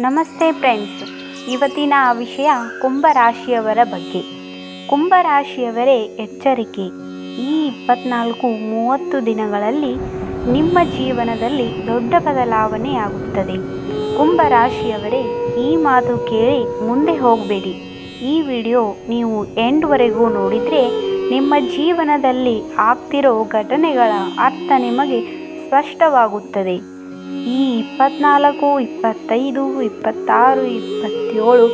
ನಮಸ್ತೆ ಫ್ರೆಂಡ್ಸ್. ಇವತ್ತಿನ ವಿಷಯ ಕುಂಭರಾಶಿಯವರ ಬಗ್ಗೆ. ಕುಂಭರಾಶಿಯವರೇ ಎಚ್ಚರಿಕೆ. ಈ ಇಪ್ಪತ್ನಾಲ್ಕು ಮೂವತ್ತು ದಿನಗಳಲ್ಲಿ ನಿಮ್ಮ ಜೀವನದಲ್ಲಿ ದೊಡ್ಡ ಬದಲಾವಣೆಯಾಗುತ್ತದೆ ಕುಂಭರಾಶಿಯವರೇ ಈ ಮಾತು ಕೇಳಿ ಮುಂದೆ ಹೋಗಬೇಡಿ. ಈ ವಿಡಿಯೋ ನೀವು ಎಂಡ್ವರೆಗೂ ನೋಡಿದರೆ ನಿಮ್ಮ ಜೀವನದಲ್ಲಿ ಆಗ್ತಿರೋ ಘಟನೆಗಳ ಅರ್ಥ ನಿಮಗೆ ಸ್ಪಷ್ಟವಾಗುತ್ತದೆ. ಈ ಇಪ್ಪತ್ನಾಲ್ಕು, ಇಪ್ಪತ್ತೈದು, ಇಪ್ಪತ್ತಾರು, ಇಪ್ಪತ್ತೇಳು,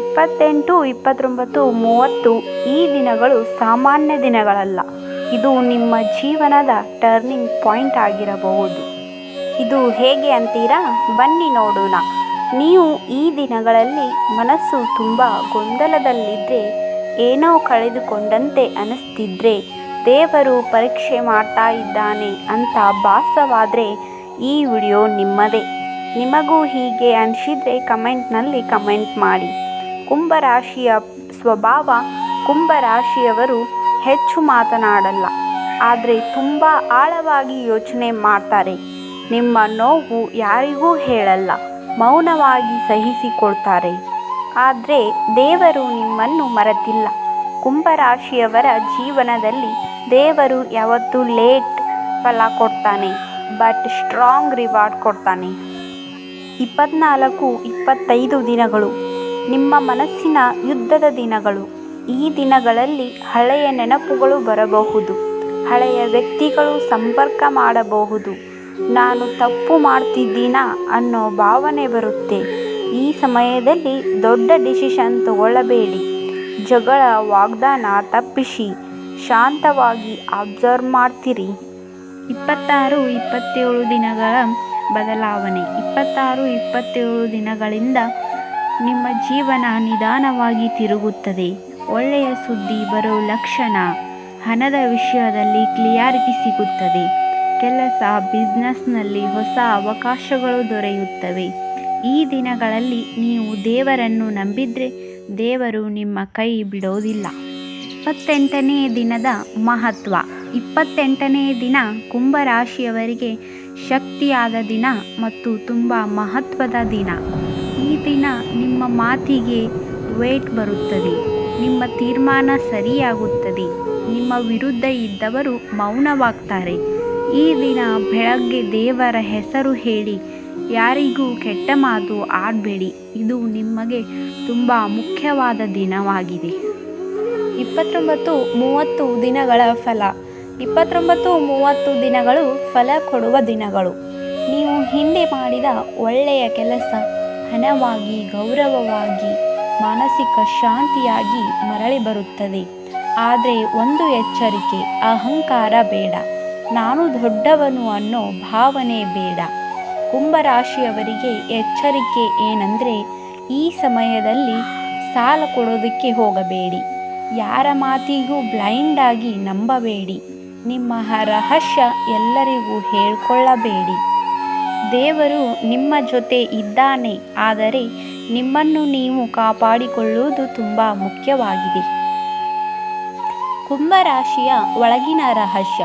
ಇಪ್ಪತ್ತೆಂಟು, ಇಪ್ಪತ್ತೊಂಬತ್ತು, ಮೂವತ್ತು ಈ ದಿನಗಳು ಸಾಮಾನ್ಯ ದಿನಗಳಲ್ಲ. ಇದು ನಿಮ್ಮ ಜೀವನದ ಟರ್ನಿಂಗ್ ಪಾಯಿಂಟ್ ಆಗಿರಬಹುದು. ಇದು ಹೇಗೆ ಅಂತೀರಾ? ಬನ್ನಿ ನೋಡೋಣ. ನೀವು ಈ ದಿನಗಳಲ್ಲಿ ಮನಸ್ಸು ತುಂಬ ಗೊಂದಲದಲ್ಲಿದ್ದರೆ ಏನೋ ಕಳೆದುಕೊಂಡಂತೆ ಅನಿಸ್ತಿದ್ರೆ ದೇವರು ಪರೀಕ್ಷೆ ಮಾಡ್ತಾ ಇದ್ದಾನೆ ಅಂತ ಭಾಸವಾದರೆ ಈ ವಿಡಿಯೋ ನಿಮ್ಮದೇ. ನಿಮಗೂ ಹೀಗೆ ಅನಿಸಿದರೆ ಕಮೆಂಟ್ನಲ್ಲಿ ಕಮೆಂಟ್ ಮಾಡಿ. ಕುಂಭರಾಶಿಯ ಸ್ವಭಾವ ಕುಂಭರಾಶಿಯವರು ಹೆಚ್ಚು ಮಾತನಾಡಲ್ಲ, ಆದರೆ ತುಂಬ ಆಳವಾಗಿ ಯೋಚನೆ ಮಾಡ್ತಾರೆ. ನಿಮ್ಮ ನೋವು ಯಾರಿಗೂ ಹೇಳಲ್ಲ, ಮೌನವಾಗಿ ಸಹಿಸಿಕೊಳ್ತಾರೆ. ಆದರೆ ದೇವರು ನಿಮ್ಮನ್ನು ಮರೆತಿಲ್ಲ. ಕುಂಭರಾಶಿಯವರ ಜೀವನದಲ್ಲಿ ದೇವರು ಯಾವತ್ತೂ ಲೇಟ್ ಫಲ ಕೊಡ್ತಾನೆ. ಬಟ್ ಸ್ಟ್ರಾಂಗ್ ರಿವಾರ್ಡ್ ಕೊಡ್ತಾನೆ. ಇಪ್ಪತ್ನಾಲ್ಕು, ಇಪ್ಪತ್ತೈದು ದಿನಗಳು. ನಿಮ್ಮ ಮನಸ್ಸಿನ ಯುದ್ಧದ ದಿನಗಳು. ಈ ದಿನಗಳಲ್ಲಿ ಹಳೆಯ ನೆನಪುಗಳು ಬರಬಹುದು. ಹಳೆಯ ವ್ಯಕ್ತಿಗಳು ಸಂಪರ್ಕ ಮಾಡಬಹುದು. ನಾನು ತಪ್ಪು ಮಾಡ್ತಿದ್ದೀನಾ ಅನ್ನೋ ಭಾವನೆ ಬರುತ್ತೆ. ಈ ಸಮಯದಲ್ಲಿ ದೊಡ್ಡ ಡಿಸಿಷನ್ ತಗೊಳ್ಳಬೇಡಿ. ಜಗಳ ವಾಗ್ದಾನ ತಪ್ಪಿಸಿ. ಶಾಂತವಾಗಿ ಅಬ್ಸರ್ವ್ ಮಾಡ್ತೀರಿ. ಇಪ್ಪತ್ತಾರು ಇಪ್ಪತ್ತೇಳು ದಿನಗಳ ಬದಲಾವಣೆ. ಇಪ್ಪತ್ತಾರು ಇಪ್ಪತ್ತೇಳು ದಿನಗಳಿಂದ ನಿಮ್ಮ ಜೀವನ ನಿಧಾನವಾಗಿ ತಿರುಗುತ್ತದೆ. ಒಳ್ಳೆಯ ಸುದ್ದಿ ಬರೋ ಲಕ್ಷಣ ಹಣದ ವಿಷಯದಲ್ಲಿ ಕ್ಲಿಯಾರಿಟಿ ಸಿಗುತ್ತದೆ. ಕೆಲಸ, ಬಿಸ್ನೆಸ್ನಲ್ಲಿ ಹೊಸ ಅವಕಾಶಗಳು ದೊರೆಯುತ್ತವೆ. ಈ ದಿನಗಳಲ್ಲಿ ನೀವು ದೇವರನ್ನು ನಂಬಿದರೆ ದೇವರು ನಿಮ್ಮ ಕೈ ಬಿಡೋದಿಲ್ಲ. ಇಪ್ಪತ್ತೆಂಟನೇ ದಿನದ ಮಹತ್ವ. ಇಪ್ಪತ್ತೆಂಟನೇ ದಿನ ಕುಂಭರಾಶಿಯವರಿಗೆ ಶಕ್ತಿಯಾದ ದಿನ ಮತ್ತು ತುಂಬ ಮಹತ್ವದ ದಿನ. ಈ ದಿನ ನಿಮ್ಮ ಮಾತಿಗೆ ವೇಟ್ ಬರುತ್ತದೆ. ನಿಮ್ಮ ತೀರ್ಮಾನ ಸರಿಯಾಗುತ್ತದೆ. ನಿಮ್ಮ ವಿರುದ್ಧ ಇದ್ದವರು ಮೌನವಾಗ್ತಾರೆ. ಈ ದಿನ ಬೆಳಗ್ಗೆ ದೇವರ ಹೆಸರು ಹೇಳಿ, ಯಾರಿಗೂ ಕೆಟ್ಟ ಮಾತು ಆಡಬೇಡಿ. ಇದು ನಿಮಗೆ ತುಂಬ ಮುಖ್ಯವಾದ ದಿನವಾಗಿದೆ. ಇಪ್ಪತ್ತೊಂಬತ್ತು, ಮೂವತ್ತು ದಿನಗಳ ಫಲ. ಇಪ್ಪತ್ತೊಂಬತ್ತು, ಮೂವತ್ತು ದಿನಗಳು ಫಲ ಕೊಡುವ ದಿನಗಳು. ನೀವು ಹಿಂದೆ ಮಾಡಿದ ಒಳ್ಳೆಯ ಕೆಲಸ, ಹಣವಾಗಿ, ಗೌರವವಾಗಿ, ಮಾನಸಿಕ ಶಾಂತಿಯಾಗಿ ಮರಳಿ ಬರುತ್ತದೆ. ಆದರೆ ಒಂದು ಎಚ್ಚರಿಕೆ, ಅಹಂಕಾರ ಬೇಡ. ನಾನು ದೊಡ್ಡವನು ಅನ್ನೋ ಭಾವನೆ ಬೇಡ. ಕುಂಭರಾಶಿಯವರಿಗೆ ಎಚ್ಚರಿಕೆ ಏನಂದರೆ, ಈ ಸಮಯದಲ್ಲಿ ಸಾಲ ಕೊಡೋದಕ್ಕೆ ಹೋಗಬೇಡಿ. ಯಾರ ಮಾತಿಗೂ ಬ್ಲೈಂಡಾಗಿ ನಂಬಬೇಡಿ. ನಿಮ್ಮ ರಹಸ್ಯ ಎಲ್ಲರಿಗೂ ಹೇಳಿಕೊಳ್ಳಬೇಡಿ. ದೇವರು ನಿಮ್ಮ ಜೊತೆ ಇದ್ದಾನೆ, ಆದರೆ ನಿಮ್ಮನ್ನು ನೀವು ಕಾಪಾಡಿಕೊಳ್ಳುವುದು ತುಂಬ ಮುಖ್ಯವಾಗಿದೆ. ಕುಂಭರಾಶಿಯ ಒಳಗಿನ ರಹಸ್ಯ.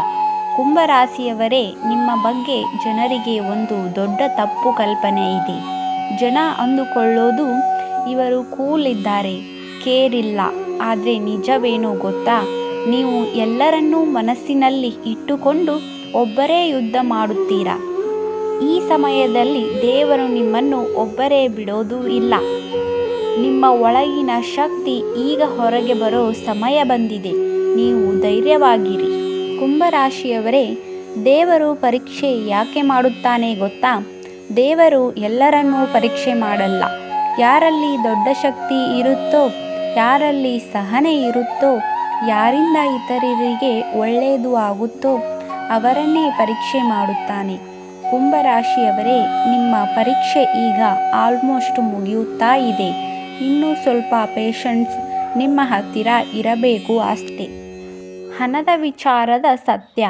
ಕುಂಭರಾಶಿಯವರೇ, ನಿಮ್ಮ ಬಗ್ಗೆ ಜನರಿಗೆ ಒಂದು ದೊಡ್ಡ ತಪ್ಪು ಕಲ್ಪನೆ ಇದೆ. ಜನ ಅಂದುಕೊಳ್ಳೋದು, ಇವರು ಕೂಲ್ ಇದ್ದಾರೆ, ಕೇರ್ ಇಲ್ಲ, ಆದರೆ ನಿಜವೇನು ಗೊತ್ತಾ? ನೀವು ಎಲ್ಲರನ್ನೂ ಮನಸ್ಸಿನಲ್ಲಿ ಇಟ್ಟುಕೊಂಡು ಒಬ್ಬರೇ ಯುದ್ಧ ಮಾಡುತ್ತೀರಾ? ಈ ಸಮಯದಲ್ಲಿ ದೇವರು ನಿಮ್ಮನ್ನು ಒಬ್ಬರೇ ಬಿಡೋದು ಇಲ್ಲ. ನಿಮ್ಮ ಒಳಗಿನ ಶಕ್ತಿ ಈಗ ಹೊರಗೆ ಬರೋ ಸಮಯ ಬಂದಿದೆ. ನೀವು ಧೈರ್ಯವಾಗಿರಿ. ಕುಂಭರಾಶಿಯವರೇ, ದೇವರು ಪರೀಕ್ಷೆ ಯಾಕೆ ಮಾಡುತ್ತಾನೆ ಗೊತ್ತಾ? ದೇವರು ಎಲ್ಲರನ್ನೂ ಪರೀಕ್ಷೆ ಮಾಡಲ್ಲ. ಯಾರಲ್ಲಿ ದೊಡ್ಡ ಶಕ್ತಿ ಇರುತ್ತೋ, ಯಾರಲ್ಲಿ ಸಹನೆ ಇರುತ್ತೋ ಯಾರಿಂದ ಇತರರಿಗೆ ಒಳ್ಳೆಯದು ಆಗುತ್ತೋ ಅವರನ್ನೇ ಪರೀಕ್ಷೆ ಮಾಡುತ್ತಾನೆ. ಕುಂಭರಾಶಿಯವರೇ, ನಿಮ್ಮ ಪರೀಕ್ಷೆ ಈಗ ಆಲ್ಮೋಸ್ಟ್ ಮುಗಿಯುತ್ತಾ ಇದೆ. ಇನ್ನೂ ಸ್ವಲ್ಪ ಪೇಷನ್ಸ್ ನಿಮ್ಮ ಹತ್ತಿರ ಇರಬೇಕು ಅಷ್ಟೇ. ಹಣದ ವಿಚಾರದ ಸತ್ಯ.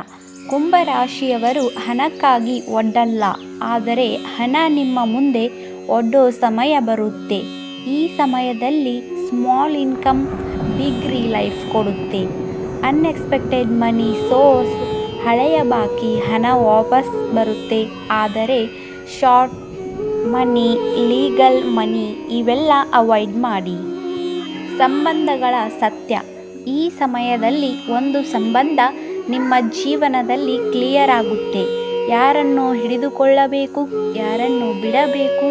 ಕುಂಭರಾಶಿಯವರು ಹಣಕ್ಕಾಗಿ ಒಡ್ಡಲ್ಲ, ಆದರೆ ಹಣ ನಿಮ್ಮ ಮುಂದೆ ಒಡ್ಡೋ ಸಮಯ ಬರುತ್ತೆ. ಈ ಸಮಯದಲ್ಲಿ ಸ್ಮಾಲ್ ಇನ್ಕಮ್ ಬಿಗ್ ಲೈಫ್ ಕೊಡುತ್ತೆ. ಅನ್ಎಕ್ಸ್ಪೆಕ್ಟೆಡ್ ಮನಿ ಸೋರ್ಸ್ ಹಳೆಯ ಬಾಕಿ ಹಣ ವಾಪಸ್ ಬರುತ್ತೆ. ಆದರೆ ಶಾರ್ಟ್ ಮನಿ ಲೀಗಲ್ ಮನಿ ಇವೆಲ್ಲ ಅವಾಯ್ಡ್ ಮಾಡಿ. ಸಂಬಂಧಗಳ ಸತ್ಯ. ಈ ಸಮಯದಲ್ಲಿ ಒಂದು ಸಂಬಂಧ ನಿಮ್ಮ ಜೀವನದಲ್ಲಿ ಕ್ಲಿಯರ್ ಆಗುತ್ತೆ. ಯಾರನ್ನು ಹಿಡಿದುಕೊಳ್ಳಬೇಕು, ಯಾರನ್ನು ಬಿಡಬೇಕು,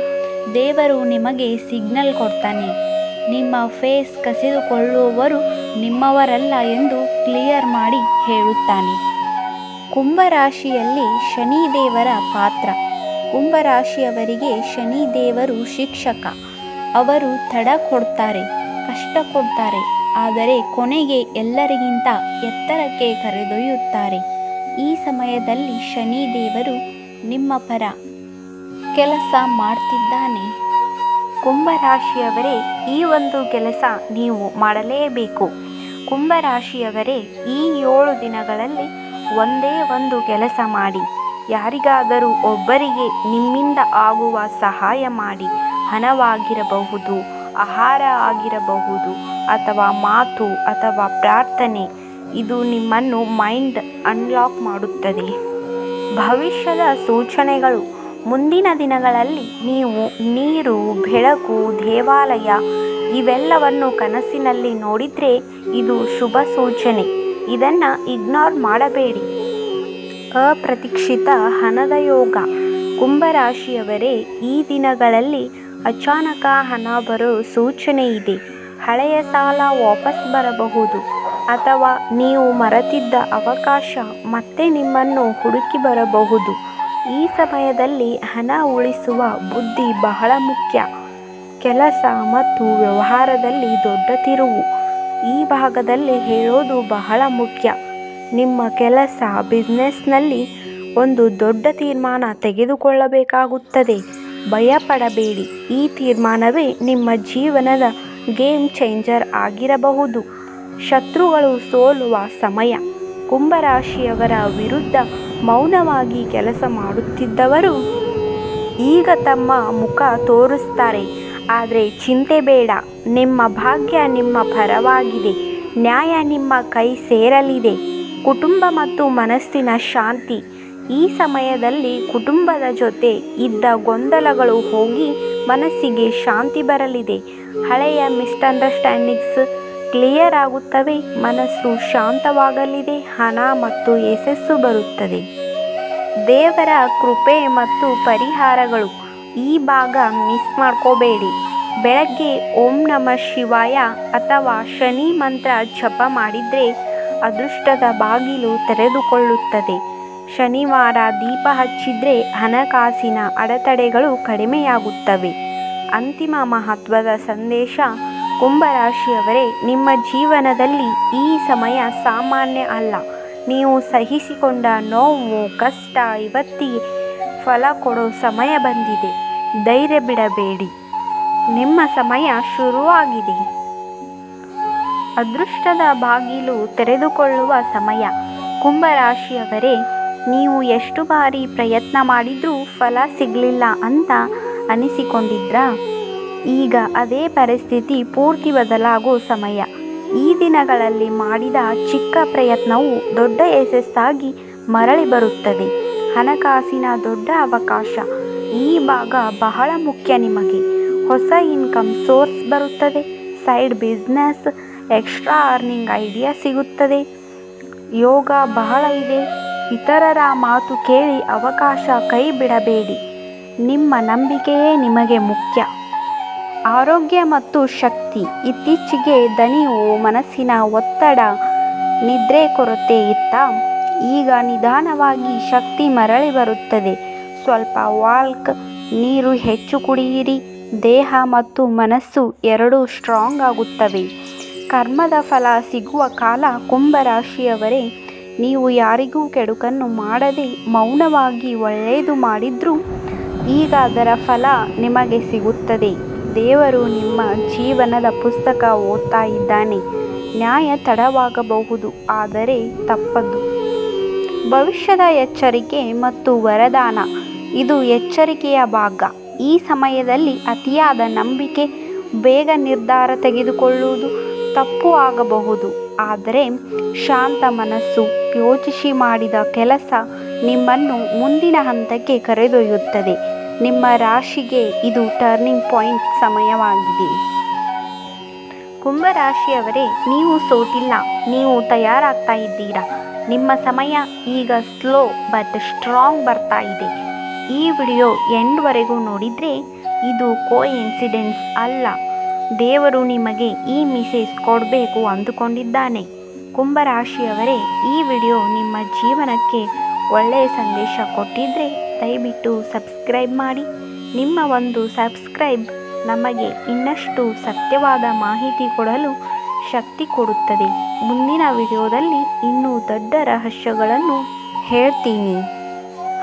ದೇವರು ನಿಮಗೆ ಸಿಗ್ನಲ್ ಕೊಡ್ತಾನೆ. ನಿಮ್ಮ ಫೇಸ್ ಕಸಿದುಕೊಳ್ಳುವವರು ನಿಮ್ಮವರಲ್ಲ ಎಂದು ಕ್ಲಿಯರ್ ಮಾಡಿ ಹೇಳುತ್ತಾನೆ. ಕುಂಭರಾಶಿಯಲ್ಲಿ ಶನಿದೇವರ ಪಾತ್ರ. ಕುಂಭರಾಶಿಯವರಿಗೆ ಶನಿದೇವರು ಶಿಕ್ಷಕ. ಅವರು ತಡ ಕೊಡ್ತಾರೆ, ಕಷ್ಟ ಕೊಡ್ತಾರೆ, ಆದರೆ ಕೊನೆಗೆ ಎಲ್ಲರಿಗಿಂತ ಎತ್ತರಕ್ಕೆ ಕರೆದೊಯ್ಯುತ್ತಾರೆ. ಈ ಸಮಯದಲ್ಲಿ ಶನಿದೇವರು ನಿಮ್ಮ ಪರ ಕೆಲಸ ಮಾಡ್ತಿದ್ದಾನೆ. ಕುಂಭರಾಶಿಯವರೇ, ಈ ಒಂದು ಕೆಲಸ ನೀವು ಮಾಡಲೇಬೇಕು. ಕುಂಭರಾಶಿಯವರೇ, ಈ ಏಳು ದಿನಗಳಲ್ಲಿ ಒಂದೇ ಒಂದು ಕೆಲಸ ಮಾಡಿ. ಯಾರಿಗಾದರೂ ಒಬ್ಬರಿಗೆ ನಿಮ್ಮಿಂದ ಆಗುವ ಸಹಾಯ ಮಾಡಿ. ಹಣವಾಗಿರಬಹುದು, ಆಹಾರ ಆಗಿರಬಹುದು, ಅಥವಾ ಮಾತು ಅಥವಾ ಪ್ರಾರ್ಥನೆ, ಇದು ನಿಮ್ಮನ್ನು ಮೈಂಡ್ ಅನ್ಲಾಕ್ ಮಾಡುತ್ತದೆ. ಭವಿಷ್ಯದ ಸೂಚನೆಗಳು ಮುಂದಿನ ದಿನಗಳಲ್ಲಿ ನೀವು ನೀರು, ಬೆಳಕು, ದೇವಾಲಯ ಇವೆಲ್ಲವನ್ನು ಕನಸಿನಲ್ಲಿ ನೋಡಿದರೆ ಇದು ಶುಭ ಸೂಚನೆ. ಇದನ್ನು ಇಗ್ನೋರ್ ಮಾಡಬೇಡಿ. ಅಪ್ರತೀಕ್ಷಿತ ಹಣದ ಯೋಗ. ಕುಂಭರಾಶಿಯವರೇ, ಈ ದಿನಗಳಲ್ಲಿ ಅಚಾನಕ ಹಣ ಬರೋ ಸೂಚನೆ ಇದೆ. ಹಳೆಯ ಸಾಲ ವಾಪಸ್ ಬರಬಹುದು. ಅಥವಾ ನೀವು ಮರೆತಿದ್ದ ಅವಕಾಶ ಮತ್ತೆ ನಿಮ್ಮನ್ನು ಹುಡುಕಿ ಬರಬಹುದು. ಈ ಸಮಯದಲ್ಲಿ ಹಣ ಉಳಿಸುವ ಬುದ್ಧಿ ಬಹಳ ಮುಖ್ಯ. ಕೆಲಸ ಮತ್ತು ವ್ಯವಹಾರದಲ್ಲಿ ದೊಡ್ಡ ತಿರುವು. ಈ ಭಾಗದಲ್ಲಿ ಹೇಳೋದು ಬಹಳ ಮುಖ್ಯ. ನಿಮ್ಮ ಕೆಲಸ ಬಿಸ್ನೆಸ್ನಲ್ಲಿ ಒಂದು ದೊಡ್ಡ ತೀರ್ಮಾನ ತೆಗೆದುಕೊಳ್ಳಬೇಕಾಗುತ್ತದೆ. ಭಯಪಡಬೇಡಿ. ಈ ತೀರ್ಮಾನವೇ ನಿಮ್ಮ ಜೀವನದ ಗೇಮ್ ಚೇಂಜರ್ ಆಗಿರಬಹುದು. ಶತ್ರುಗಳು ಸೋಲುವ ಸಮಯ. ಕುಂಭರಾಶಿಯವರ ವಿರುದ್ಧ ಮೌನವಾಗಿ ಕೆಲಸ ಮಾಡುತ್ತಿದ್ದವರು ಈಗ ತಮ್ಮ ಮುಖ ತೋರಿಸ್ತಾರೆ. ಆದರೆ ಚಿಂತೆ ಬೇಡ. ನಿಮ್ಮ ಭಾಗ್ಯ ನಿಮ್ಮ ಪರವಾಗಿದೆ. ನ್ಯಾಯ ನಿಮ್ಮ ಕೈ ಸೇರಲಿದೆ. ಕುಟುಂಬ ಮತ್ತು ಮನಸ್ಸಿನ ಶಾಂತಿ. ಈ ಸಮಯದಲ್ಲಿ ಕುಟುಂಬದ ಜೊತೆ ಇದ್ದ ಗೊಂದಲಗಳು ಹೋಗಿ ಮನಸ್ಸಿಗೆ ಶಾಂತಿ ಬರಲಿದೆ. ಹಳೆಯ ಮಿಸ್ಅಂಡರ್ಸ್ಟ್ಯಾಂಡಿಂಗ್ಸ್ ಕ್ಲಿಯರ್ ಆಗುತ್ತವೆ, ಮನಸ್ಸು ಶಾಂತವಾಗಲಿದೆ, ಹಣ ಮತ್ತು ಯಶಸ್ಸು ಬರುತ್ತದೆ. ದೇವರ ಕೃಪೆ ಮತ್ತು ಪರಿಹಾರಗಳು. ಈ ಭಾಗ ಮಿಸ್ ಮಾಡ್ಕೋಬೇಡಿ. ಬೆಳಗ್ಗೆ ಓಂ ನಮ ಶಿವಾಯ ಅಥವಾ ಶನಿ ಮಂತ್ರ ಜಪ ಮಾಡಿದರೆ ಅದೃಷ್ಟದ ಬಾಗಿಲು ತೆರೆದುಕೊಳ್ಳುತ್ತದೆ. ಶನಿವಾರ ದೀಪ ಹಚ್ಚಿದರೆ ಹಣಕಾಸಿನ ಅಡೆತಡೆಗಳು ಕಡಿಮೆಯಾಗುತ್ತವೆ. ಅಂತಿಮ ಮಹತ್ವದ ಸಂದೇಶ ಕುಂಭರಾಶಿಯವರೇ ನಿಮ್ಮ ಜೀವನದಲ್ಲಿ ಈ ಸಮಯ ಸಾಮಾನ್ಯ ಅಲ್ಲ. ನೀವು ಸಹಿಸಿಕೊಂಡ ನೋವು, ಕಷ್ಟ ಇವತ್ತಿಗೆ ಫಲ ಕೊಡೋ ಸಮಯ ಬಂದಿದೆ. ಧೈರ್ಯ ಬಿಡಬೇಡಿ. ನಿಮ್ಮ ಸಮಯ ಶುರುವಾಗಿದೆ. ಅದೃಷ್ಟದ ಬಾಗಿಲು ತೆರೆದುಕೊಳ್ಳುವ ಸಮಯ. ಕುಂಭರಾಶಿಯವರೇ ನೀವು ಎಷ್ಟು ಬಾರಿ ಪ್ರಯತ್ನ ಮಾಡಿದರೂ ಫಲ ಸಿಗಲಿಲ್ಲ ಅಂತ ಅನಿಸಿಕೊಂಡಿದ್ರಾ? ಈಗ ಅದೇ ಪರಿಸ್ಥಿತಿ ಪೂರ್ತಿ ಬದಲಾಗೋ ಸಮಯ. ಈ ದಿನಗಳಲ್ಲಿ ಮಾಡಿದ ಚಿಕ್ಕ ಪ್ರಯತ್ನವು ದೊಡ್ಡ ಯಶಸ್ಸಾಗಿ ಮರಳಿ ಬರುತ್ತದೆ. ಹಣಕಾಸಿನ ದೊಡ್ಡ ಅವಕಾಶ. ಈ ಭಾಗ ಬಹಳ ಮುಖ್ಯ ನಿಮಗೆ. ಹೊಸ ಇನ್ಕಮ್ ಸೋರ್ಸ್ ಬರುತ್ತದೆ. Side business, extra earning idea ಸಿಗುತ್ತದೆ. ಯೋಗ ಬಹಳ ಇದೆ. ಇತರರ ಮಾತು ಕೇಳಿ ಅವಕಾಶ ಕೈ ಬಿಡಬೇಡಿ. ನಿಮ್ಮ ನಂಬಿಕೆಯೇ ನಿಮಗೆ ಮುಖ್ಯ. ಆರೋಗ್ಯ ಮತ್ತು ಶಕ್ತಿ. ಇತ್ತೀಚೆಗೆ ದಣಿವು ಮನಸ್ಸಿನ ಒತ್ತಡ, ನಿದ್ರೆ ಕೊರತೆ ಇತ್ತ. ಈಗ ನಿಧಾನವಾಗಿ ಶಕ್ತಿ ಮರಳಿ ಬರುತ್ತದೆ. ಸ್ವಲ್ಪ ವಾಲ್ಕ್, ನೀರು ಹೆಚ್ಚು ಕುಡಿಯಿರಿ. ದೇಹ ಮತ್ತು ಮನಸ್ಸು ಎರಡೂ ಸ್ಟ್ರಾಂಗ್ ಆಗುತ್ತವೆ. ಕರ್ಮದ ಫಲ ಸಿಗುವ ಕಾಲ ಕುಂಭರಾಶಿಯವರೇ, ನೀವು ಯಾರಿಗೂ ಕೆಡುಕನ್ನು ಮಾಡದೆ ಮೌನವಾಗಿ ಒಳ್ಳೆಯದು ಮಾಡಿದ್ರೂ ಈಗ ಅದರ ಫಲ ನಿಮಗೆ ಸಿಗುತ್ತದೆ. ದೇವರು ನಿಮ್ಮ ಜೀವನದ ಪುಸ್ತಕ ಓದ್ತಾ ಇದ್ದಾನೆ. ನ್ಯಾಯ ತಡವಾಗಬಹುದು, ಆದರೆ ತಪ್ಪದು. ಭವಿಷ್ಯದ ಎಚ್ಚರಿಕೆ ಮತ್ತು ವರದಾನ, ಇದು ಎಚ್ಚರಿಕೆಯ ಭಾಗ. ಈ ಸಮಯದಲ್ಲಿ ಅತಿಯಾದ ನಂಬಿಕೆ, ಬೇಗ ನಿರ್ಧಾರ ತೆಗೆದುಕೊಳ್ಳುವುದು ತಪ್ಪು ಆಗಬಹುದು, ಆದರೆ ಶಾಂತ ಮನಸ್ಸು ಯೋಚಿಸಿ ಮಾಡಿದ ಕೆಲಸ ನಿಮ್ಮನ್ನು ಮುಂದಿನ ಹಂತಕ್ಕೆ ಕರೆದೊಯ್ಯುತ್ತದೆ. ನಿಮ್ಮ ರಾಶಿಗೆ ಇದು ಟರ್ನಿಂಗ್ ಪಾಯಿಂಟ್ ಸಮಯವಾಗಿದೆ. ಕುಂಭರಾಶಿಯವರೇ, ನೀವು ಸೋತಿಲ್ಲ, ನೀವು ತಯಾರಾಗ್ತಾ ಇದ್ದೀರಾ. ನಿಮ್ಮ ಸಮಯ ಈಗ ಸ್ಲೋ ಬಟ್ ಸ್ಟ್ರಾಂಗ್ ಬರ್ತಾ ಇದೆ. ಈ ವಿಡಿಯೋ ಎಂಡ್ವರೆಗೂ ನೋಡಿದರೆ ಇದು ಕೋ ಇನ್ಸಿಡೆನ್ಸ್ ಅಲ್ಲ. ದೇವರು ನಿಮಗೆ ಈ ಮೆಸೇಜ್ ಕೊಡಬೇಕು ಅಂದುಕೊಂಡಿದ್ದಾನೆ. ಕುಂಭರಾಶಿಯವರೇ, ಈ ವಿಡಿಯೋ ನಿಮ್ಮ ಜೀವನಕ್ಕೆ ಒಳ್ಳೆಯ ಸಂದೇಶ ಕೊಟ್ಟಿದ್ರೆ ದಯವಿಟ್ಟು ಸಬ್ಸ್ಕ್ರೈಬ್ ಮಾಡಿ. ನಿಮ್ಮ ಒಂದು ಸಬ್ಸ್ಕ್ರೈಬ್ ನಮಗೆ ಇನ್ನಷ್ಟು ಸತ್ಯವಾದ ಮಾಹಿತಿ ಕೊಡಲು ಶಕ್ತಿ ಕೊಡುತ್ತದೆ. ಮುಂದಿನ ವಿಡಿಯೋದಲ್ಲಿ ಇನ್ನೂ ದೊಡ್ಡ ರಹಸ್ಯಗಳನ್ನು ಹೇಳ್ತೀನಿ.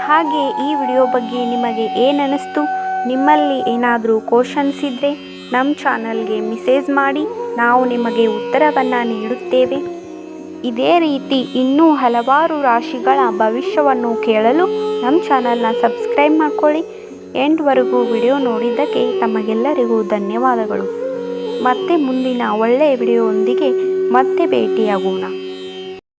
ಹಾಗೆ ಈ ವಿಡಿಯೋ ಬಗ್ಗೆ ನಿಮಗೆ ಏನನ್ನಿಸ್ತು, ನಿಮ್ಮಲ್ಲಿ ಏನಾದರೂ ಕ್ವಶನ್ಸ್ ಇದ್ದರೆ ನಮ್ಮ ಚಾನಲ್ಗೆ ಮೆಸೇಜ್ ಮಾಡಿ, ನಾವು ನಿಮಗೆ ಉತ್ತರವನ್ನು ನೀಡುತ್ತೇವೆ. ಇದೇ ರೀತಿ ಇನ್ನೂ ಹಲವಾರು ರಾಶಿಗಳ ಭವಿಷ್ಯವನ್ನು ಕೇಳಲು ನಮ್ಮ ಚಾನಲ್ನ ಸಬ್ಸ್ಕ್ರೈಬ್ ಮಾಡ್ಕೊಳ್ಳಿ. ಎಂಡ್ವರೆಗೂ ವಿಡಿಯೋ ನೋಡಿದ್ದಕ್ಕೆ ತಮಗೆಲ್ಲರಿಗೂ ಧನ್ಯವಾದಗಳು. ಮತ್ತೆ ಮುಂದಿನ ಒಳ್ಳೆಯ ವಿಡಿಯೋವೊಂದಿಗೆ ಮತ್ತೆ ಭೇಟಿಯಾಗೋಣ.